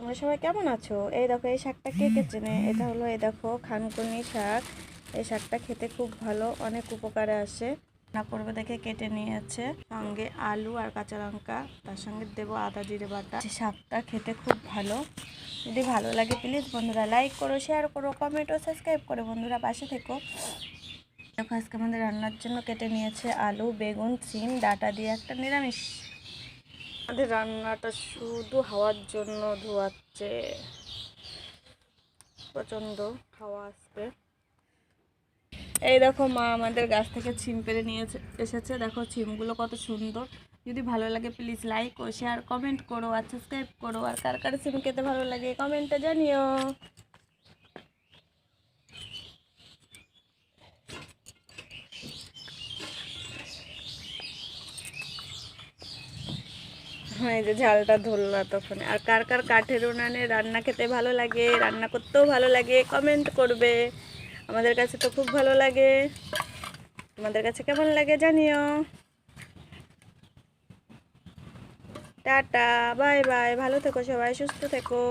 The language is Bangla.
তোমরা সবাই কেমন আছো? এই দেখো, এই শাকটা কে কে চেনে? এটা হলো, এই দেখো, খানকুনি শাক। এই শাকটা খেতে খুব ভালো, অনেক উপকারে আসে। না করবে দেখে কেটে নিয়েছে। সঙ্গে আলু আর কাঁচা লঙ্কা, তার সঙ্গে দেবো আদা, জিরে বাটা। এই শাকটা খেতে খুব ভালো। যদি ভালো লাগে প্লিজ বন্ধুরা লাইক করো শেয়ার করো কমেন্ট ও সাবস্ক্রাইব করো। বন্ধুরা পাশে থেকো। দেখো, আজকে আমাদের রান্নার জন্য কেটে নিয়েছে আলু, বেগুন, সিম, ডাটা দিয়ে একটা নিরামিষ। আমাদের রান্নাটা শুধু হাওয়ার জন্য ধোয়াচ্ছে। প্রচণ্ড হাওয়া আসবে এই দেখো মা আমাদের গাছ থেকে ছিম পেরে নিয়ে এসেছে। দেখো ছিমগুলো কত সুন্দর। যদি ভালো লাগে প্লিজ লাইক ও শেয়ার কমেন্ট করো আর সাবস্ক্রাইব করো। আর কার কার সিম খেতে ভালো লাগে কমেন্টটা জানিও। এই যে ঝালটা ধরলো তখন আর কার কার কাঠের উনানে রান্না খেতে ভালো লাগে, রান্না করতেও ভালো লাগে কমেন্ট করবে। আমাদের কাছে তো খুব ভালো লাগে। তোমাদের কাছে কেমন লাগে জানিও। টাটা, বাই বাই, ভালো থেকো সবাই, সুস্থ থেকো।